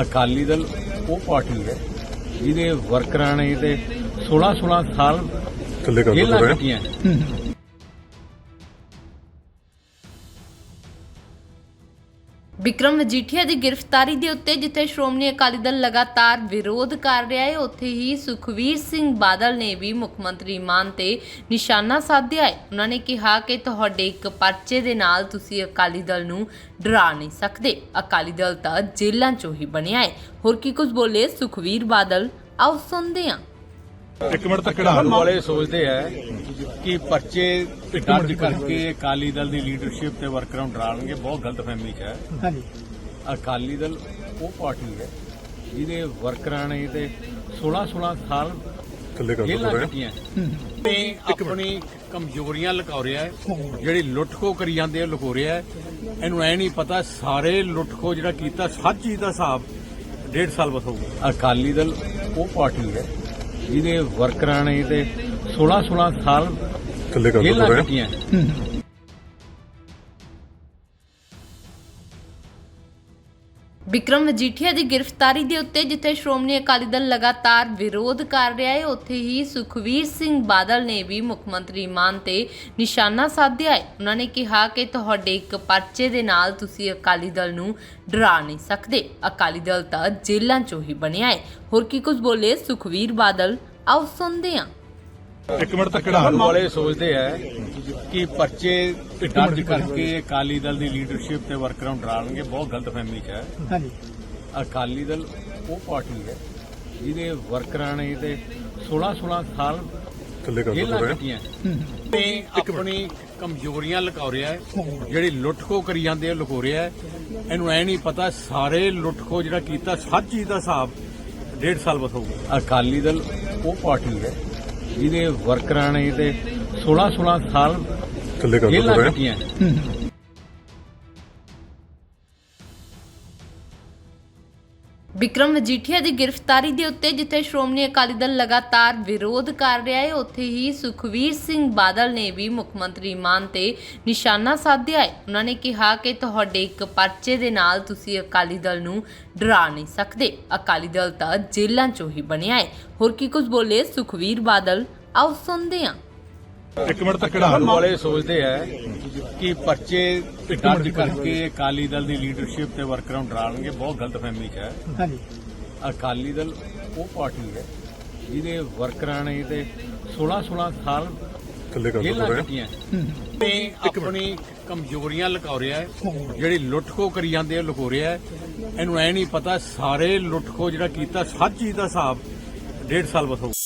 ਅਕਾਲੀ ਦਲ ਉਹ ਪਾਰਟੀ ਹੈ ਜਿਹਦੇ ਵਰਕਰਾਂ ਨੇ ਤੇ 16 16 ਸਾਲ ਥੱਲੇ ਕਰ ਜੇਲ੍ਹਾਂ ਕੱਟੀਆਂ। ਵਿਕਰਮ ਮਜੀਠੀਆ ਦੀ ਗ੍ਰਿਫਤਾਰੀ ਦੇ ਉੱਤੇ ਜਿੱਥੇ ਸ਼੍ਰੋਮਣੀ ਅਕਾਲੀ ਦਲ ਲਗਾਤਾਰ ਵਿਰੋਧ ਕਰ ਰਿਹਾ ਹੈ ਉੱਥੇ ਹੀ ਸੁਖਵੀਰ ਸਿੰਘ ਬਾਦਲ ਨੇ ਵੀ ਮੁੱਖ ਮੰਤਰੀ ਮਾਨ ਤੇ ਨਿਸ਼ਾਨਾ ਸਾਧਿਆ ਹੈ। ਉਹਨਾਂ ਨੇ ਕਿਹਾ ਕਿ ਤੁਹਾਡੇ ਇੱਕ ਪਰਚੇ ਦੇ ਨਾਲ ਤੁਸੀਂ ਅਕਾਲੀ ਦਲ ਨੂੰ ਡਰਾ ਨਹੀਂ ਸਕਦੇ। ਅਕਾਲੀ ਦਲ ਤਾਂ ਜੇਲ੍ਹਾਂ 'ਚੋਂ ਹੀ ਬਣਿਆ ਹੈ। ਹੋਰ ਕੀ ਕੁਝ ਬੋਲੇ ਸੁਖਵੀਰ ਬਾਦਲ? ਆਓ ਸੁਣਦੇ ਹਾਂ। ਇੱਕ ਮਿੰਟ ਤੱਕ ਵਾਲੇ ਸੋਚਦੇ ਆ। ਕਿ ਪਰਚੇ ਦਰਜ ਕਰਕੇ ਅਕਾਲੀ ਦਲ ਦੀ ਲੀਡਰਸ਼ਿਪ ਤੇ ਵਰਕਰਾਂ ਨੂੰ ਡਰਾਉਣਗੇ ਬਹੁਤ ਗਲਤ ਫਹਿਮੀ ਚ ਹੈ। ਹਾਂਜੀ। ਅਕਾਲੀ ਦਲ ਉਹ ਪਾਰਟੀ ਹੈ ਜਿਹਦੇ ਵਰਕਰਾਂ ਨੇ ਤੇ 16 16 ਸਾਲ ਥੱਲੇ ਕਰ ਤੇ ਆਪਣੀ ਕਮਜ਼ੋਰੀਆਂ ਲੁਕਾ ਰਿਹਾ ਹੈ ਜਿਹੜੀ ਲੁੱਟਖੋ ਕਰੀ ਜਾਂਦੇ ਆ ਲੁਕੋ ਰਿਹਾ ਹੈ। ਇਹਨੂੰ ਐ ਨਹੀਂ ਪਤਾ ਸਾਰੇ ਲੁੱਟਖੋ ਜਿਹੜਾ ਕੀਤਾ ਸੱਚ ਚੀਜ਼ ਦਾ ਹਿਸਾਬ ਡੇਢ ਸਾਲ ਬਸ ਹੋਊਗਾ। ਅਕਾਲੀ ਦਲ ਉਹ ਪਾਰਟੀ ਹੈ ਜਿਹਦੇ ਵਰਕਰਾਂ ਨੇ ਤੇ 16 16 ਸਾਲ ਥੱਲੇ ਕਰ ਦੋ ਥੋੜਾ ਕੱਟੀਆਂ ਵਿਕਰਮ ਮਜੀਠੀਆ ਦੀ ਗ੍ਰਿਫਤਾਰੀ ਦੇ ਉੱਤੇ ਜਿੱਥੇ ਸ਼੍ਰੋਮਣੀ ਅਕਾਲੀ ਦਲ ਲਗਾਤਾਰ ਵਿਰੋਧ ਕਰ ਰਿਹਾ ਹੈ ਉੱਥੇ ਹੀ ਸੁਖਵੀਰ ਸਿੰਘ ਬਾਦਲ ਨੇ ਵੀ ਮੁੱਖ ਮੰਤਰੀ ਮਾਨ ਤੇ ਨਿਸ਼ਾਨਾ ਸਾਧਿਆ ਹੈ। ਉਹਨਾਂ ਨੇ ਕਿਹਾ ਕਿ ਤੁਹਾਡੇ ਇੱਕ ਪਰਚੇ ਦੇ ਨਾਲ ਤੁਸੀਂ ਅਕਾਲੀ ਦਲ ਨੂੰ ਡਰਾ ਨਹੀਂ ਸਕਦੇ। ਅਕਾਲੀ ਦਲ ਤਾਂ ਜੇਲ੍ਹਾਂ 'ਚੋਂ ਹੀ ਬਣਿਆ ਹੈ। ਹੋਰ ਕੀ ਕੁਝ ਬੋਲੇ? ਸੁਖਵੀਰ ਬਾਦਲ ਆਓ ਸੁਣਦੇ ਹਾਂ। ਇੱਕ ਮਿੰਟ ਤੱਕ ਵਾਲੇ ਸੋਚਦੇ ਆ ਕਿ ਪਰਚੇ ਦਰਜ ਕਰਕੇ ਅਕਾਲੀ ਦਲ ਦੀ ਲੀਡਰਸ਼ਿਪ ਤੇ ਵਰਕਰਾਂ ਨੂੰ ਡਰਾਉਣਗੇ ਬਹੁਤ ਗਲਤ ਫਹਿਮੀ ਚ ਹੈ। ਅਕਾਲੀ ਦਲ ਉਹ ਪਾਰਟੀ ਹੈ ਜਿਹਦੇ ਵਰਕਰਾਂ ਨੇ ਤੇ 16 16 ਸਾਲ ਥੱਲੇ ਕਰ ਤੇ ਆਪਣੀ ਕਮਜ਼ੋਰੀਆਂ ਲੁਕਾ ਰਿਹਾ ਹੈ ਜਿਹੜੀ ਲੁੱਟਖੋ ਕਰੀ ਜਾਂਦੇ ਆ ਲੁਕੋ ਰਿਹਾ ਹੈ। ਇਹਨੂੰ ਐ ਨਹੀਂ ਪਤਾ ਸਾਰੇ ਲੁੱਟਖੋ ਜਿਹੜਾ ਕੀਤਾ ਸੱਚ ਦਾ ਹਿਸਾਬ ਡੇਢ ਸਾਲ ਬਸ ਹੋਊਗਾ। ਅਕਾਲੀ ਦਲ ਉਹ ਪਾਰਟੀ ਹੈ ਜਿਹਦੇ ਵਰਕਰਾਂ ਨੇ ਤੇ 16 16 ਸਾਲ ਥੱਲੇ ਕਰ ਜੇਲ੍ਹਾਂ ਥੋੜਾ ਕੱਟੀਆਂ। ਵਿਕਰਮ ਮਜੀਠੀਆ ਦੀ ਗ੍ਰਿਫਤਾਰੀ ਦੇ ਉੱਤੇ ਜਿੱਥੇ ਸ਼੍ਰੋਮਣੀ ਅਕਾਲੀ ਦਲ ਲਗਾਤਾਰ ਵਿਰੋਧ ਕਰ ਰਿਹਾ ਹੈ ਉੱਥੇ ਹੀ ਸੁਖਵੀਰ ਸਿੰਘ ਬਾਦਲ ਨੇ ਵੀ ਮੁੱਖ ਮੰਤਰੀ ਮਾਨ ਤੇ ਨਿਸ਼ਾਨਾ ਸਾਧਿਆ ਹੈ। ਉਹਨਾਂ ਨੇ ਕਿਹਾ ਕਿ ਤੁਹਾਡੇ ਇੱਕ ਪਰਚੇ ਦੇ ਨਾਲ ਤੁਸੀਂ ਅਕਾਲੀ ਦਲ ਨੂੰ ਡਰਾ ਨਹੀਂ ਸਕਦੇ। ਅਕਾਲੀ ਦਲ ਤਾਂ ਜੇਲ੍ਹਾਂ 'ਚੋਂ ਹੀ ਬਣਿਆ ਹੈ। ਹੋਰ ਕੀ ਕੁਝ ਬੋਲੇ ਸੁਖਵੀਰ ਬਾਦਲ? ਆਓ ਸੁਣਦੇ ਹਾਂ। ਇੱਕ ਮਿੰਟ ਤੱਕ ਵਾਲੇ ਸੋਚਦੇ ਆ ਕਿ ਪਰਚੇ ਦਰਜ ਕਰਕੇ ਅਕਾਲੀ ਦਲ ਦੀ ਲੀਡਰਸ਼ਿਪ ਤੇ ਵਰਕਰਾਂ ਨੂੰ ਡਰਾਉਣਗੇ ਬਹੁਤ ਗਲਤ ਫਹਿਮੀ ਚ ਹੈ। ਹਾਂਜੀ। ਅਕਾਲੀ ਦਲ ਉਹ ਪਾਰਟੀ ਹੈ ਜਿਹਦੇ ਵਰਕਰਾਂ ਨੇ ਤੇ 16 16 ਸਾਲ ਥੱਲੇ ਕਰ ਜੇਲ੍ਹਾਂ ਕੱਟੀਆਂ। ਤੇ ਆਪਣੀ ਕਮਜ਼ੋਰੀਆਂ ਲੁਕਾ ਰਿਹਾ ਹੈ ਜਿਹੜੀ ਲੁੱਟਖੋ ਕਰੀ ਜਾਂਦੇ ਆ ਲੁਕੋ ਰਿਹਾ ਹੈ ਇਹਨੂੰ ਐ ਨਹੀਂ ਪਤਾ ਸਾਰੇ ਲੁੱਟਖੋ ਜਿਹੜਾ ਕੀਤਾ ਸੱਚ ਚੀਜ਼ ਦਾ ਹਿਸਾਬ ਡੇਢ ਸਾਲ ਬਸ ਹੋਊਗਾ